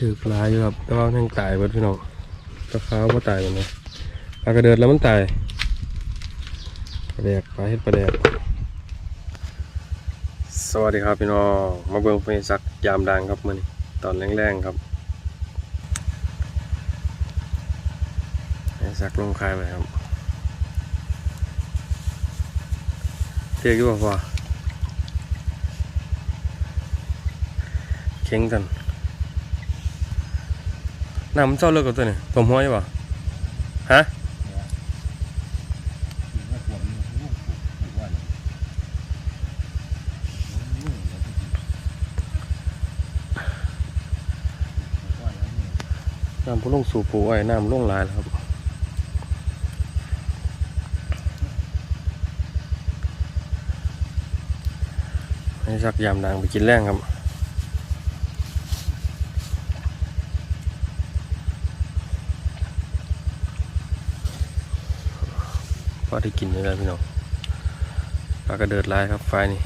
ถือกลายอยู่ครับแต่ว่ามันยังตายเบิดพี่น้องตะขาวก็ตายเหมือนกันปลากระเดิดแล้วมันตายปลาแดกปลาเห็ดปลาแดกสวัสดีครับพี่น้องมาเบิ่งไฟซักยามดังครับมือนี้ตอนแรงๆครับไฟซักลงคายไปครับเทียกอยู่บ่พอเข่งกัน น้ำมันเจ้าเลิกกับตัวนี่ผมห้อยป่ะฮะน้ำพุ่งลงสู่ปูไอ้น้ำลงลายแล้วครับให้สักยามดังไปกินแรงครับ พอได้กินเลยพี่น้องปลากระเดิดลายครับไฟนี่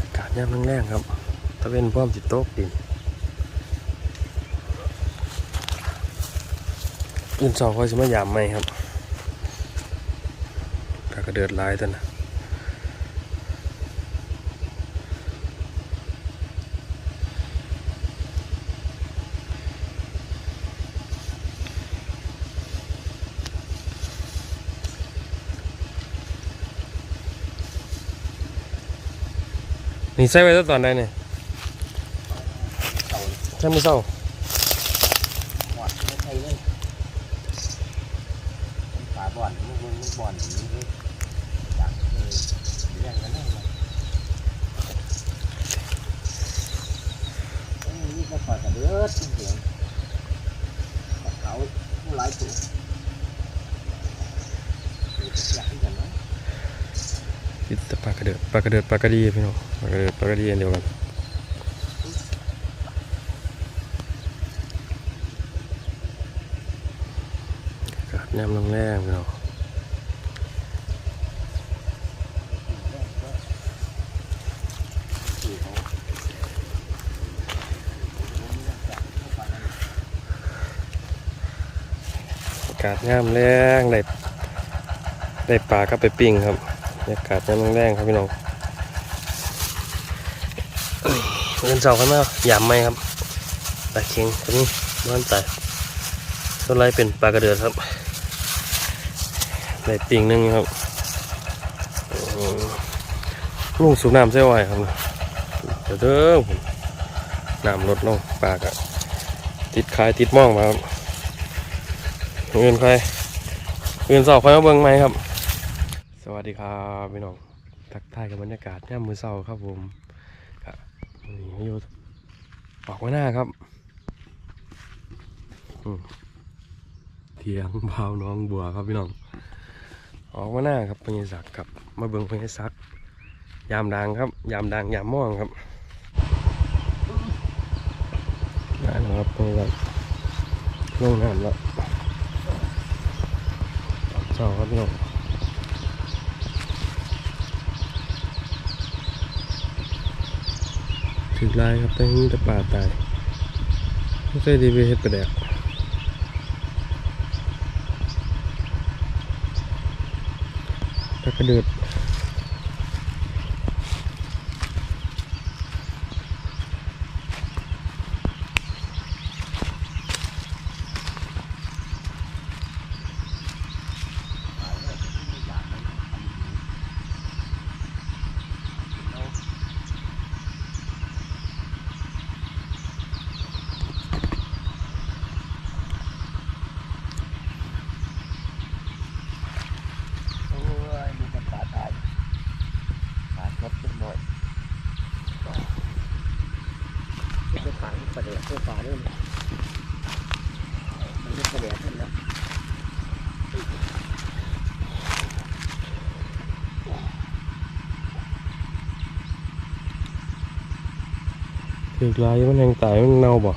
อากาศย่ำแรงๆครับตะเวนพร้อมจิตโต๊กดินอื่นสองคอยสิมายามไหมครับปลากระเดิดลายตัวนะ นี่ใส่ไว้ตั้งตอนใดเนี่ยใช่ไม่เศร้าบอดไม่ใช่เลยฝาบอดมันมันมันบอดอย่างนี้เลยอยากเลยเลี้ยงกันแน่เลยนี่ก็ปล่อยกระเดือดเสียงปลาเขาผู้ร้ายตัวเดี๋ยวจะอยากให้กันนะคิดต่ปากระเดิดปากระเดิดปลากระดีพี่น้อง ปกระเดิดปกระดีอันเดียวกันอากาศย่ำแรงๆพี่น้อากาศย่ำแรงได้ได้ปลาก็ไปปิ้งครับบรรยากาศย่ำแรงครับพี่น้องเอ้ย เงินเสาร์กันมายามไหมครับปลาเค็งตัวนี้บ้านแต่ส่วนไรเป็นปลากระเดือดครับได้ปิ้งหนึงครับลุงสูบน้ำใช่ไหวครับเดี๋ยวเด้อผมน้ำลดลงปลากะติดคายติดม่องมาครับเงินใครเงินเสาใครมาเบิ่งไหมครับ สวัสดีครับพี่น้องทักทายกับบรรยากาศย่ามมือเศร้าครับผม นี่มาอยู่ออกมาหน้าครับเทียงเบาน้องบัวครับพี่น้อง ออกมาหน้าครับพญศักดิ์ครับ มาเบิ่งพญศักดิ์ยามดังครับ ยามดังยามม่วงครับนั่นครับพญศักดิ์ลงน้ำแล้วตอนเช้าครับพี่น้อง ถึงลายครับแต่นี่แต่ป่าตายไม่ใช่ดีไปเฮ็ดประแดกตะกระเดือด ถือลายมันแหงตายมันเน่าบ่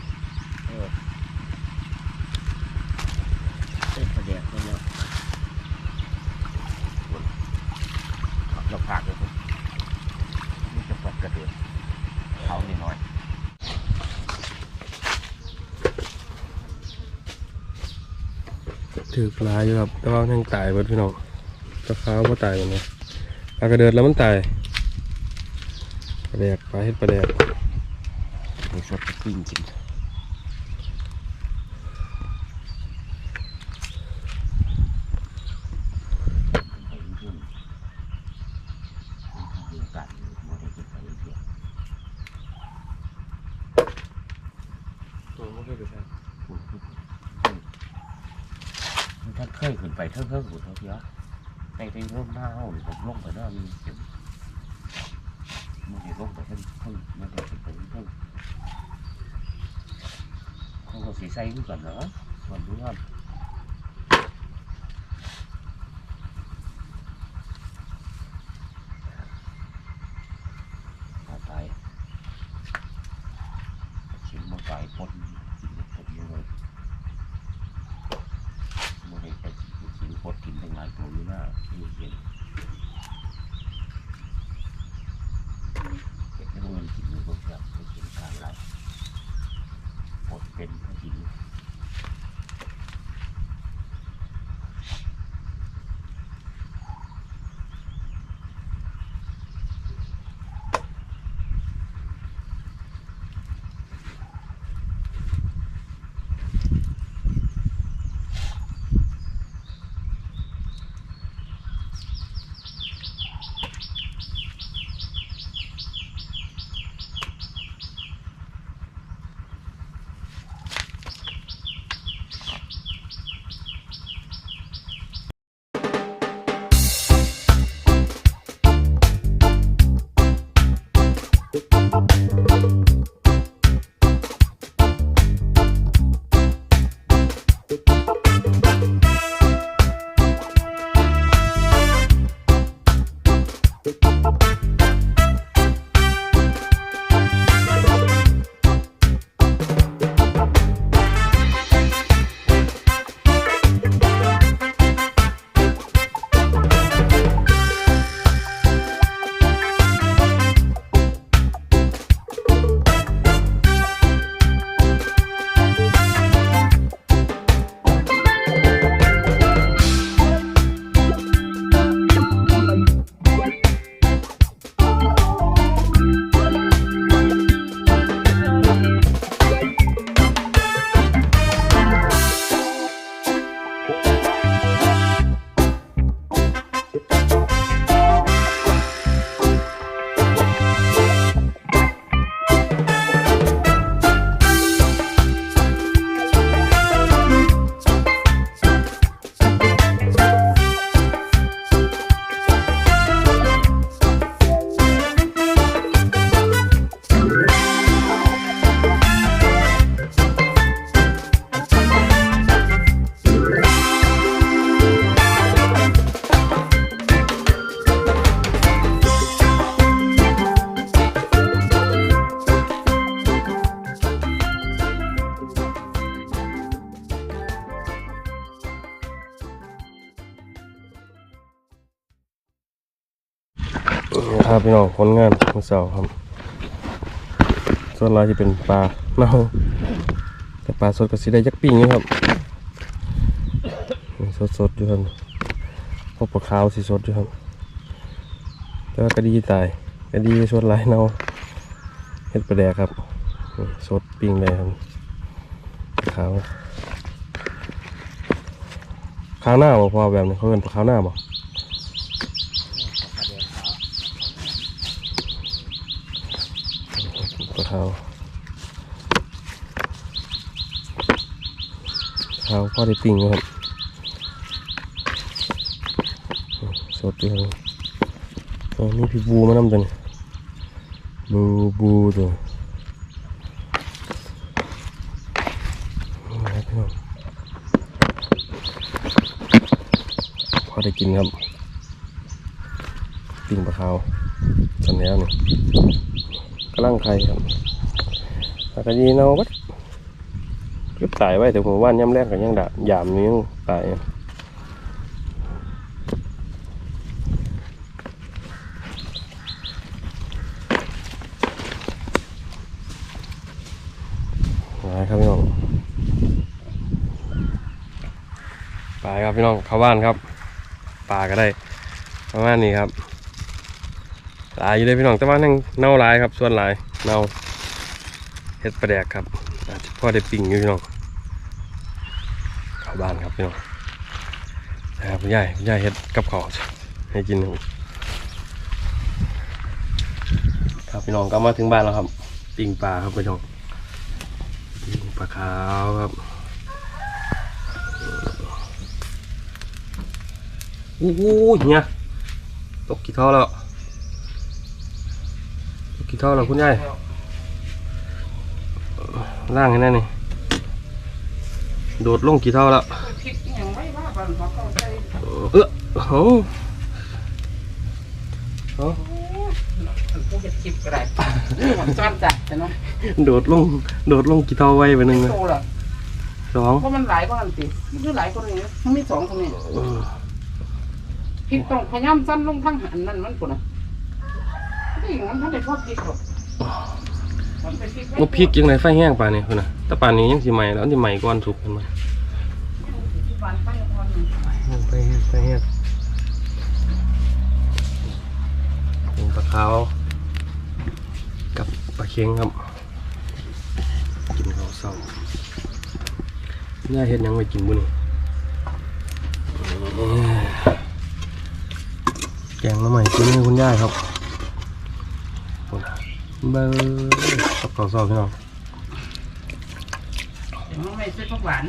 ถือปลาอยู่ครับแต่ว่าแทงตายเบิดพี่น้องตะขาวก็ตายเหมือนกันปลากระเดิดแล้วมันตายปลาแดกปลาเห็ดปลาแดก มีสดปิ้งกินท่านเคยขึ้นไปเท่าเท่าหุ่นเท่าเทียในในร่มหน้าห้องผมลงไปหน้ามี มันจะลงไปท่านท่านมันจะขึ้นไปท่านเขาก็สีใสขึ้นก่อนเนาะก่อนรู้ว่าเอาไปชิ้นมาไปปนกินปนเยอะเลยมันได้แต่ชิ้นปนกินตั้งหลายตัวอยู่หน้าที่เห็น เก็บให้เงินกินอยู่บนแบบไปกินการไรปดเป็นผู้หญิง ครับพี่น้องผลงานมือเสาครับส่วนลายที่เป็นปลาเน่าแต่ปลาสดก็สิได้จักปิ้งอยู่ครับสดสดอยู่ครับพวกปลาขาวสิสดอยู่ครับแต่ว่ากระดีตายกระดีส่วนลายเน่าเห็ดปลาแดกครับสดปิ้งเลยครับขาวขาวหน้าบ่พอแบบนี้เขาเป็นปลาขาวหน้าบ่ ปลาขาวขาวพอได้ปิ้งครับสดอยู่ครับอ๋อมีพี่บูมานำตัวนี้บูบูตัวพอได้กินครับปิ้งปลาขาวสันแล้วนี่กำลังไข่ครับ แล้วก็ยีเนาวัดก็ตายไว้แต่ผมว่านย่ำแรกก็ยังดะยามนี้ตายนะครับพี่น้องไปครับพี่น้องเข้าบ้านครับปลาก็ได้ประมาณนี้ครับหลายอยู่เลยพี่น้องแต่ว่านั่งเน่าหลายครับ ส่วนหลายเน่า เฮ็ดปลาแดกครับอาจจะพอได้ปิ่งอยู่พี่น้องเข้าบ้านครับพี่น้องนะครับคุณยายคุณยายเฮ็ดกับข้าวให้กินครับครับพี่น้องก็มาถึงบ้านแล้วครับ ปิ่งปลาครับพี่น้องปิ่งปลาขาวครับอู้หูเนี่ยตกกี่เท่าแล้วตกกี่เท่าแล้วคุณยาย ล่างให้แน่นี่ โดดลงกี่เท่าแล้วพริกอย่างไม่ว่าบันเขาเข้าใจเออโอ้โหผู้เก็บคลิปก็ได้ผมจอนจัดแต่เนาะโดดลง โดดลงกี่เท่าไว้ไปหนึ่งนะโตละสองเพราะมันหลายบ้านติมันคือหลายคนนี้มันมีสองคนนี้เออพริกต้องพยายามสั้นลงทั้งหันนั่นมันปุ่นนะนี่อย่างนั้นท่านได้ชอบพริกหรอก มันเป็นพริกว่าพริกยังไงไฟแห้งป่านนี่คุณนะแต่ป่านนี้ยังสิใหม่แล้วที่ใหม่ก่อนสุกกันมาหวานไปก่อนไฟแห้งไฟแห้งเป็นปลาขาวกับปลาเค็งครับ กินข้าวเศร้าย่าเฮ็ดหยังไว้กินบุนี่แกงละใหม่กินให้คุณย่าครับโอ้นะ เบอร์กับข้าวเศร้าพี่น้องเดี๋ยวมันไม่ใส่ผักหวาน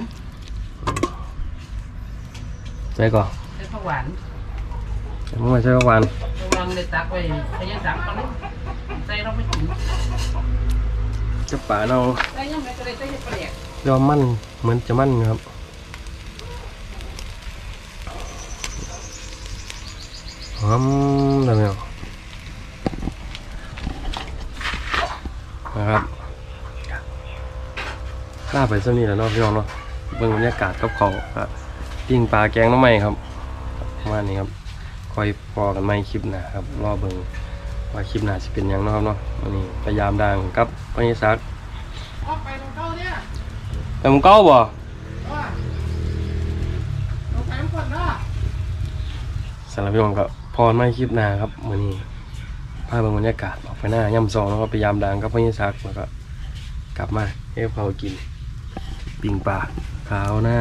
ใจก่อนใส่ผักหวานแต่เมื่อวานใช้เมื่อวานระวังเลยตักไว้พยายามตักก่อนนะใส่เราไม่ถึงจะป่าเราใส่ยังไงก็ได้ใส่เห็ดปลาแดกยอมมั่นเหมือนจะมั่นอยู่ครับหอมเลยพี่น้อ นะครับลาไปสักนี้แหล้วเนาะพี่น้องเนาะเบิ่งบรรยากาศกับเขาวครับปิ้งปลาแกงหน้ำใหม่ครับประมาณนี้ครับคอยพอกันไม่คลิปหนะครับรอเบิ่งว่าคลิปหน้าจะเป็นหยังเนาะครับเนาะวันนี้พยายามดังกับพญิศักดิ์ออกไปตรงเก้าเนี่ยแต่ผมเก้าบ่ว่าเราแถมคนเนาะสำหรับพี่น้องก็พรไม่คลิปหน้าครับมื้อนี้ ภาเบิ่งบรรยากาศออกไปหน้าย่ำซองแล้วก็พยายามดังกับพญิศักดิ์แล้วก็กลับมาให้เขากินปิ้งปลาขาวหน้า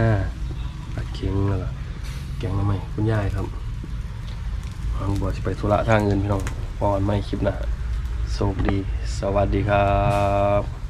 ปลาเค็งแล้วก็แกงหน้ำใหม่คุณยายครับหวังบัวจะไปธุระทางอื่นพี่น้องพรไม่คลิปนะโชคดี สวัสดีครับ